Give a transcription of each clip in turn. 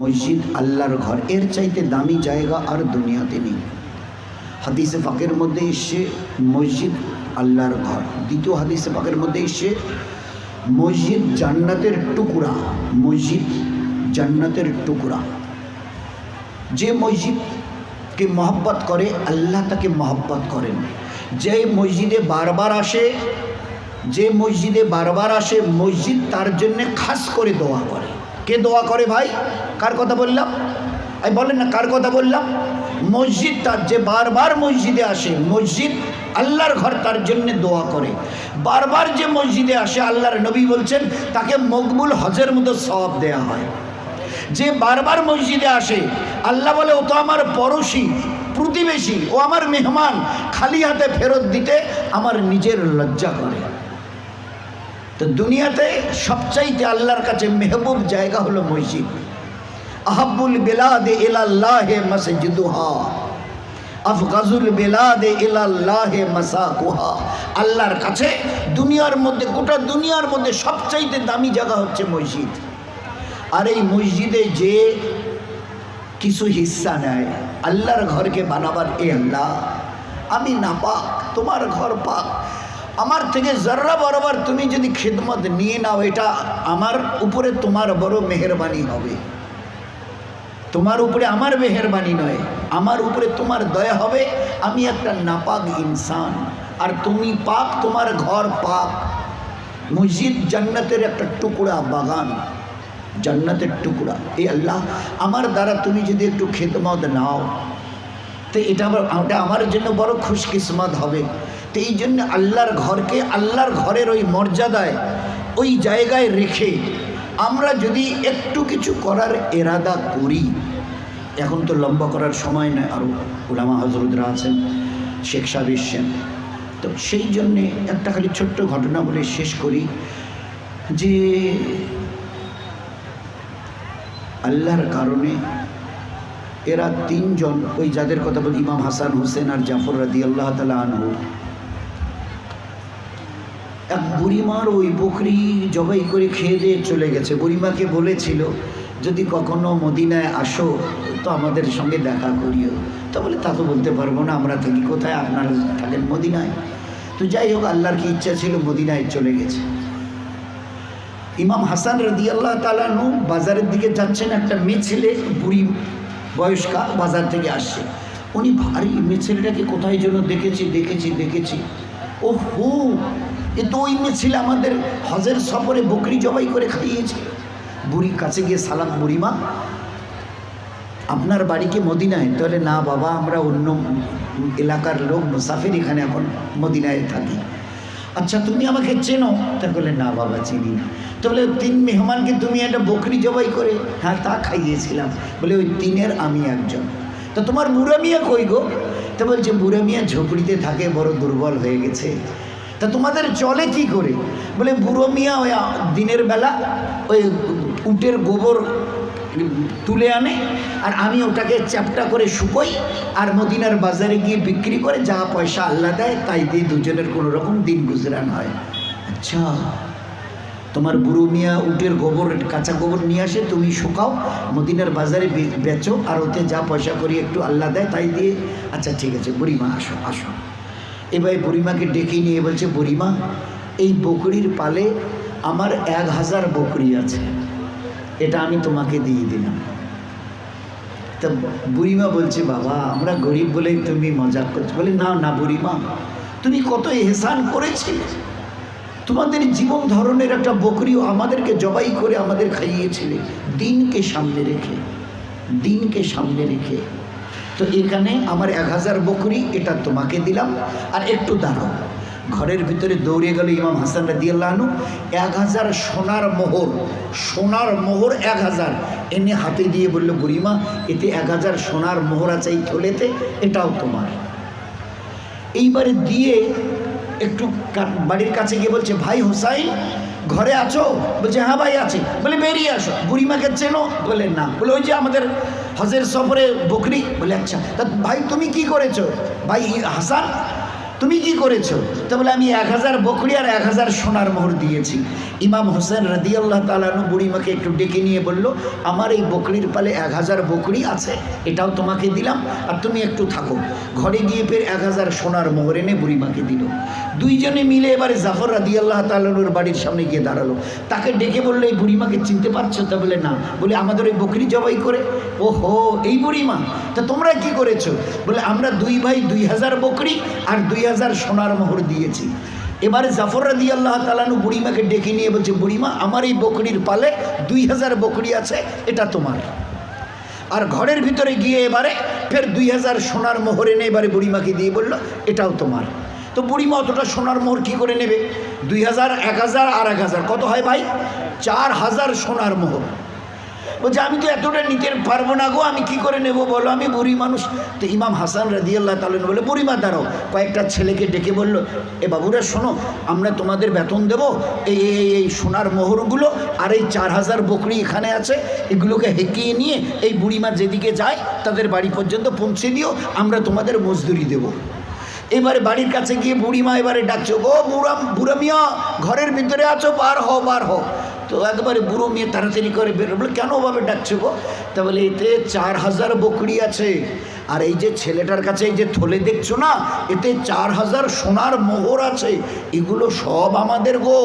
মসজিদ আল্লাহর ঘর। এর চাইতে দামি জায়গা আর দুনিয়াতে নেই। হাদিসে পাকের মধ্যে এসে মসজিদ আল্লাহর ঘর। দ্বিতীয় হাদিসে পাকের মধ্যে এসে মসজিদ জান্নাতের টুকরা। মসজিদ জান্নাতের টুকরা। যে মসজিদকে মহব্বত করে, আল্লাহ তাকে মহব্বত করেন। যে মসজিদে বারবার আসে, যে মসজিদে বারবার আসে, মসজিদ তার জন্য খাস করে দোয়া করে। কে দোয়া করে ভাই? কার কথা বললাম? এই বলেন না, কার কথা বললাম? মসজিদ তার যে বারবার মসজিদে আসে, মসজিদ আল্লাহর ঘর তার জন্য দোয়া করে। বারবার যে মসজিদে আসে, আল্লাহর নবী বলছেন, তাকে মকবুল হজের মতো সব দেয়া হয়। যে বারবার মসজিদে আসে, আল্লাহ বলে, ও তো আমার পড়োশি, প্রতিবেশী, ও আমার মেহমান, খালি হাতে ফেরত দিতে আমার নিজের লজ্জা করে। তো দুনিয়াতে সবচাইতে আল্লাহর কাছে মেহবুব জায়গা হলো মসজিদ। আহাবুল বেলাদে ইলাল্লাহে মসজিদুহা। আফগাজুল বেলাদে ইলাল্লাহে মাসাকুহা। আল্লাহর কাছে দুনিয়ার মধ্যে, গোটা দুনিয়ার মধ্যে সবচাইতে দামি জায়গা হচ্ছে মসজিদ। আর এই মসজিদে যে কিছু হিস্সা নেয়, আল্লাহর ঘরকে বানাবার এ আল্লাহ। আমি না পাক তোমার ঘর পাক। আমার থেকে জর্রা বরাবর তুমি যদি খেদমত নিয়ে নাও, এটা আমার উপরে তোমার বড় মেহরবানি হবে। তোমার উপরে আমার মেহরবানি নয়, আমার উপরে তোমার দয়া হবে। আমি একটা নাপাক ইনসান, আর তুমি পাক, তোমার ঘর পাক। মসজিদ জান্নাতের একটা টুকরা, বাগান জান্নাতের টুকরা। এই আল্লাহ, আমার দ্বারা তুমি যদি একটু খেদমত নাও, তো এটা আমার আমার জন্য বড় খুশকিসমত হবে। তো এই জন্য আল্লাহর ঘরকে আল্লাহর ঘরের ওই মর্যাদায় ওই জায়গায় রেখে আমরা যদি একটু কিছু করার এরাদা করি, এখন তো লম্বা করার সময় নয় আরও উলামা হজরতরা আছেন, শেখ সাহেব এসছেন। তো সেই জন্যে একটা খালি ছোট্ট ঘটনা বলে শেষ করি যে আল্লাহর কারণে এরা তিনজন, ওই যাদের কথা বলি ইমাম হাসান হোসেন আর জাফর রাদি আল্লাহ তালা আনহু এক বুড়িমার ওই বকরি জবাই করে খেয়ে দিয়ে চলে গেছে। বুড়িমাকে বলেছিল, যদি কখনো মদিনায় আসো, তো আমাদের সঙ্গে দেখা করিও। তো বলে, তা তো বলতে পারব না, আমরা থাকি কোথায়? আপনারা থাকেন মদিনায়? তো যাই হোক, আল্লাহর কি ইচ্ছা ছিল, মদিনায় চলে গেছে। ইমাম হাসান রদি আল্লাহ তালানু বাজারের দিকে যাচ্ছেন, একটা মিছিলে বুড়ি বয়স্কা বাজার থেকে আসছে। উনি ভারী মিছিলটাকে কোথায় যেন দেখেছি দেখেছি দেখেছি। ও হো এ তো ওই মেয়ে ছেলে আমাদের হজের সফরে বকরি জবাই করে খাইয়েছে। বুড়ি কাছে গিয়ে সালাম, বুড়িমা, আপনার বাড়িকে মদিনায়? তাহলে না বাবা, আমরা অন্য এলাকার লোক মুসাফির এখানে এখন মদিনায় থাকি। আচ্ছা তুমি আমাকে চেনো? তা বলে, না বাবা, চিনি না। তো বলে তিন মেহমানকে তুমি একটা বকরি জবাই করে হ্যাঁ তা খাইয়েছিলাম। বলে, ওই তিনের আমি একজন। তো তোমার বুড়া মিয়া কই গো? তো বলছে বুড়া মিয়া ঝুপড়িতে থাকে, বড় দুর্বল হয়ে গেছে। তা তোমাদের চলে কি করে? বলে, বুড়ো মিয়া ওই দিনের বেলা ওই উটের গোবর তুলে আনে আর আমি ওটাকে চ্যাপটা করে শুকোই আর মদিনার বাজারে গিয়ে বিক্রি করে যা পয়সা আল্লাহ দেয় তাই দিয়ে দুজনের কোনো রকম দিন গুজরান হয়। আচ্ছা তোমার বুড়ো মিয়া উটের গোবর, কাঁচা গোবর নিয়ে আসে, তুমি শুকাও, মদিনার বাজারে বেচো আর ওতে যা পয়সা করি একটু আল্লাহ দেয় তাই দিয়ে আচ্ছা ঠিক আছে, বুড়িমা, আসো আসো। এবার বুড়িমাকে ডেকে নিয়ে বলছে, বুড়িমা, এই বকরির পালে আমার এক হাজার বকরি আছে। এটা আমি তোমাকে দিয়ে দিলাম। তা বুড়িমা বলছে, বাবা, আমরা গরিব বলেই তুমি মজা করছ। বলে, না না বুড়িমা, তুমি কত এহসান করেছিলে। তোমাদের জীবন ধরনের একটা বকরিও আমাদেরকে জবাই করে আমাদের খাইয়েছিলে। দিনকে সামনে রেখে, দিনকে সামনে রেখে। তো এখানে আমার এক হাজার বকরি, এটা তোমাকে দিলাম। আর একটু দাঁড়াও। ঘরের ভিতরে দৌড়ে গেল ইমাম হাসান রাদিয়াল্লাহনু এক হাজার সোনার মোহর সোনার মোহর এক হাজার। এনে হাতে দিয়ে বলল, বুড়িমা, এতে এক হাজার সোনার মোহর আছে এই থলেতে, এটাও তোমার। এইবারে দিয়ে একটু বাড়ির কাছে গিয়ে বলছে, ভাই হোসাইন, ঘরে আছো? বলছে হ্যাঁ ভাই, আছে। বলে, বেরিয়ে আসো। বুড়িমাকে চেনো? বলে, না। বলে, ওই যে আমাদের হজের সফরে বকরি বলে আচ্ছা তা ভাই তুমি কি করেছ? ভাই হাসান? তুমি কি করেছ? তো বলে, আমি এক হাজার বকরি আর এক হাজার সোনার মোহর দিয়েছি। ইমাম হোসেন রাদি আল্লাহ তালানু বুড়িমাকে একটু ডেকে নিয়ে বলল, আমার এই বকরির পালে এক হাজার বকরি আছে, এটাও তোমাকে দিলাম, আর তুমি একটু থাকো। ঘরে গিয়ে ফের এক হাজার সোনার মোহর এনে বুড়িমাকে দিল। দুইজনে মিলে এবারে জাফর রাদি আল্লাহ তালানুর বাড়ির সামনে গিয়ে দাঁড়াল। তাকে ডেকে বলল, এই বুড়িমাকে চিনতে পারছ? তা বলে, না। বলে, আমাদের ওই বকরি জবাই করে। ও হো এই বুড়িমা, তা তোমরা কি করেছ? বলে, আমরা দুই ভাই দুই হাজার বকরি আর দুই হাজার সোনার মোহর দিয়েছি। এবারে জাফর রাদি আল্লাহ তালানু বুড়িমাকে ডেকে নিয়ে বলছে, বুড়িমা, আমার এই বকরির পালে দুই হাজার বকরি আছে, এটা তোমার। আর ঘরের ভিতরে গিয়ে এবারে ফের দুই হাজার সোনার মোহর এনে এবারে বুড়িমাকে দিয়ে বলল, এটাও তোমার। তো বুড়িমা অতটা সোনার মোহর কী করে নেবে? দুই হাজার, এক হাজার আর এক হাজার। কত হয় ভাই? চার হাজার সোনার মোহর। বলছে আমি তো এতটা নিতে পারব না গো, আমি কি করে নেব বলো? আমি বুড়ি মানুষ। তো ইমাম হাসান রাদিয়াল্লাহ তালেন বলে বুড়িমা দাঁড়াও। কয়েকটা ছেলেকে ডেকে বলল, এ বাবুরা, শোনো, আমরা তোমাদের বেতন দেব। এই, এই- এই এই সোনার মোহরগুলো আর এই চার হাজার বকরি এখানে আছে। এগুলোকে হেঁকিয়ে নিয়ে এই বুড়িমা যেদিকে যায়, তাদের বাড়ি পর্যন্ত পৌঁছে দিও। আমরা তোমাদের মজদুরি দেবো। এবারে বাড়ির কাছে গিয়ে বুড়িমা এবারে ডাকছো গো বুড়া বুড়া মিয়া, ঘরের ভিতরে আছো? বার হও বার হও। তো একবারে বুড়ো মেয়ে তাড়াতাড়ি করে বেরো বলে, কেন ওভাবে ডাকছো গো? তা বলে, এতে চার হাজার বকরি আছে। আর এই যে ছেলেটার কাছে এই যে থলে দেখছ না, এতে চার হাজার সোনার মোহর আছে। এগুলো সব আমাদের গো।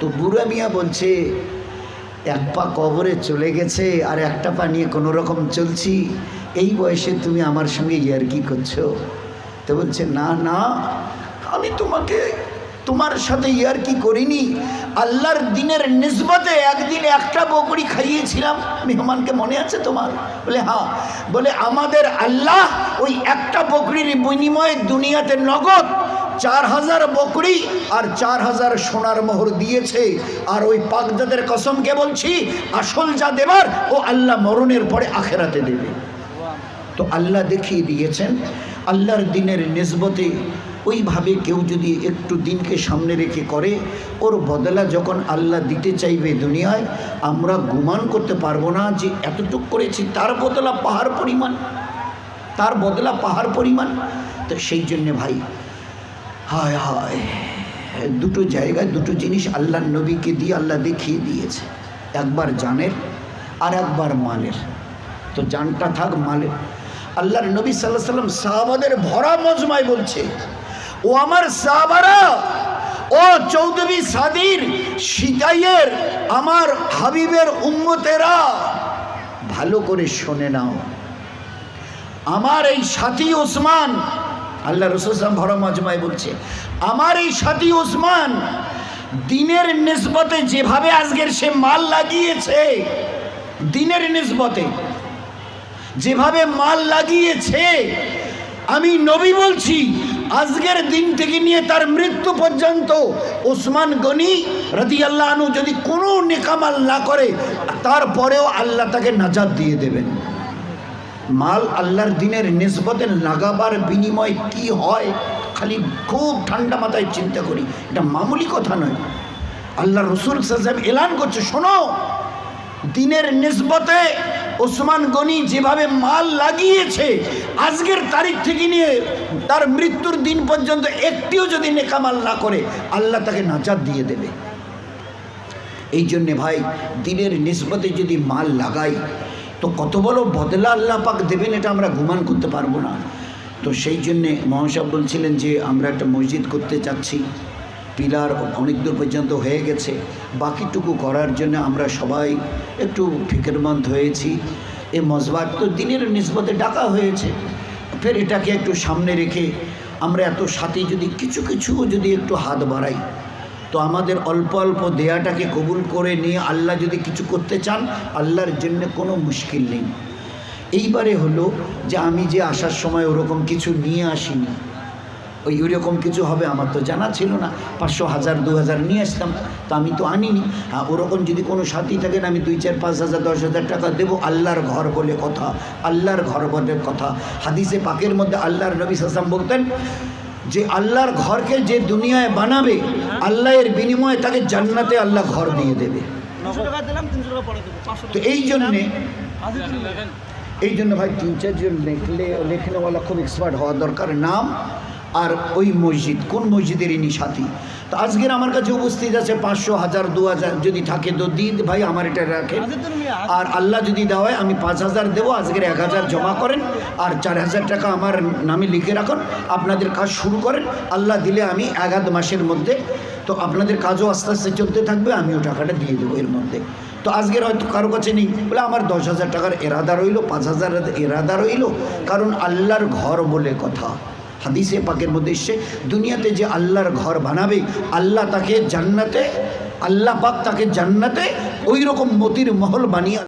তো বুড়া মিয়া বলছে, এক পা কবরে চলে গেছে, আর একটা পা নিয়ে কোনো রকম চলছি। এই বয়সে তুমি আমার সঙ্গে ইয়ার্কি করছ? তো বলছে, না না, আমি তোমাকে তোমার সাথে ইয়ার কি করিনি? আল্লাহর দিনের নিসবতে একদিন একটা বকরি খাইয়েছিলাম। মেহমানকে মনে আছে তোমার? বলে হ্যাঁ। বলে, আমাদের আল্লাহ ওই একটা বকরির বিনিময়ে দুনিয়াতে নগদ চার হাজার বকরি আর চার হাজার সোনার মোহর দিয়েছে। আর ওই পাকদাদের কসমকে বলছি, আসল যা দেবার, ও আল্লাহ মরণের পরে আখেরাতে দেবে। তো আল্লাহ দেখিয়ে দিয়েছেন, আল্লাহর দিনের নিসবতে ওইভাবে কেউ যদি একটু দিনকে সামনে রেখে করে, ওর বদলা যখন আল্লাহ দিতে চাইবে দুনিয়ায়, আমরা গুমান করতে পারব না যে এতটুক করেছি, তার বদলা পাহাড় পরিমাণ। তার বদলা পাহাড় পরিমাণ। তো সেই জন্যে ভাই, হায় হায়, দুটো জায়গায় দুটো জিনিস আল্লাহ নবীকে দিয়ে আল্লাহ দেখিয়ে দিয়েছে। একবার জানের আর একবার মালের। তো জানটা থাক মালের। আল্লাহর নবী সাল্লাহ সাল্লাম সাহাবাদের ভরা মজমায় বলছে ও আমার সাহাবারা, ও চৌধুরী সাদির সিতাইয়ের আমার হাবিবের উম্মতেরা, ভালো করে শোনে নাও। আমার এই সাথী ওসমান, আল্লাহ রসুলাম ভরা মজমায় বলছে, আমার এই সাথী ওসমান দিনের নিসবতে যেভাবে আজকের সে মাল লাগিয়েছে, দিনের নিসবতে যেভাবে মাল লাগিয়েছে, আমি নবী বলছি আজকের দিন থেকে নিয়ে তার মৃত্যু পর্যন্ত ওসমান গনি রদি আল্লাহ আনু যদি কোনো নেকামাল না করে, তারপরেও আল্লাহ তাকে নাজাদ দিয়ে দেবেন। মাল আল্লাহর দিনের নিসবতে লাগাবার বিনিময় কি হয়, খালি খুব ঠান্ডা মাথায় চিন্তা করি। এটা মামুলি কথা নয়। আল্লাহ রসুল সাহেব এলান করছে, শোনো, দিনের নিসবতে ওসমান গনি যেভাবে মাল লাগিয়েছে, আজকের তারিখ থেকে নিয়ে তার মৃত্যুর দিন পর্যন্ত একটিও যদি নেকামাল না করে, আল্লাহ তাকে নাজাদ দিয়ে দেবে। এই জন্যে ভাই, দিনের নিসবতে যদি মাল লাগাই, তো কত বড় বদলা আল্লাহ পাক দেবেন এটা আমরা গুমান করতে পারব না। তো সেই জন্যে মহাসাব বলছিলেন যে, আমরা একটা মসজিদ করতে চাচ্ছি। পিলার অনেক দূর পর্যন্ত হয়ে গেছে। বাকিটুকু করার জন্য আমরা সবাই একটু ফিকেরমন্দ হয়েছি। এই মজবাট তো দিনের নিসবতে ডাকা হয়েছে। ফের এটাকে একটু সামনে রেখে আমরা এত সাথে যদি কিছু কিছু যদি একটু হাত বাড়াই, তো আমাদের অল্প অল্প দেয়াটাকে কবুল করে নিয়ে আল্লাহ যদি কিছু করতে চান, আল্লাহর জন্য কোনো মুশকিল নেই। এইবারে হলো যে আমি যে আসার সময় ওরকম কিছু নিয়ে আসিনি। ওই ওইরকম কিছু হবে আমার তো জানা ছিল না। পাঁচশো হাজার দু হাজার নিয়ে আসতাম তো আমি তো আনিনি। হ্যাঁ ওরকম যদি কোনো সাথী থাকেন আমি দুই চার পাঁচ হাজার দশ হাজার টাকা দেবো। আল্লাহর ঘর বলে কথা আল্লাহর ঘর বলে কথা। হাদিসে পাকের মধ্যে আল্লাহর নবী সাসাম বলতেন যে আল্লাহর ঘরকে যে দুনিয়ায় বানাবে আল্লাহের বিনিময়ে তাকে জান্নাতে আল্লাহ ঘর দিয়ে দেবে। তো এই জন্যে এই জন্য ভাই তিন চারজন লেখলে লেখনেওয়ালা খুব এক্সপার্ট হওয়া দরকার। নাম আর ওই মসজিদ কোন মসজিদের ইনি সাথী তো আজকের আমার কাছে উপস্থিত আছে পাঁচশো হাজার দু হাজার যদি থাকে তো দিন ভাই আমার এটা রাখে। আর আল্লাহ যদি দেওয়ায় আমি পাঁচ হাজার দেবো আজকের এক হাজার জমা করেন। আর চার হাজার টাকা আমার নামে লিখে রাখুন আপনাদের কাজ শুরু করেন। আল্লাহ দিলে আমি এক আধ মাসের মধ্যে তো আপনাদের কাজও আস্তে আস্তে চলতে থাকবে আমিও টাকাটা দিয়ে দেবো এর মধ্যে। তো আজকের হয়তো কারও কাছে নেই বলে আমার দশ হাজার টাকার এরাদা রইল পাঁচ হাজার এরাদা রইল কারণ আল্লাহর ঘর বলে কথা। হাদিসে পাকের মধ্যে এসছে, দুনিয়াতে যে আল্লাহর ঘর বানাবে, আল্লাহ তাকে জান্নাতে, আল্লাহ পাক তাকে জান্নাতে ওই রকম মতির মহল বানিয়ে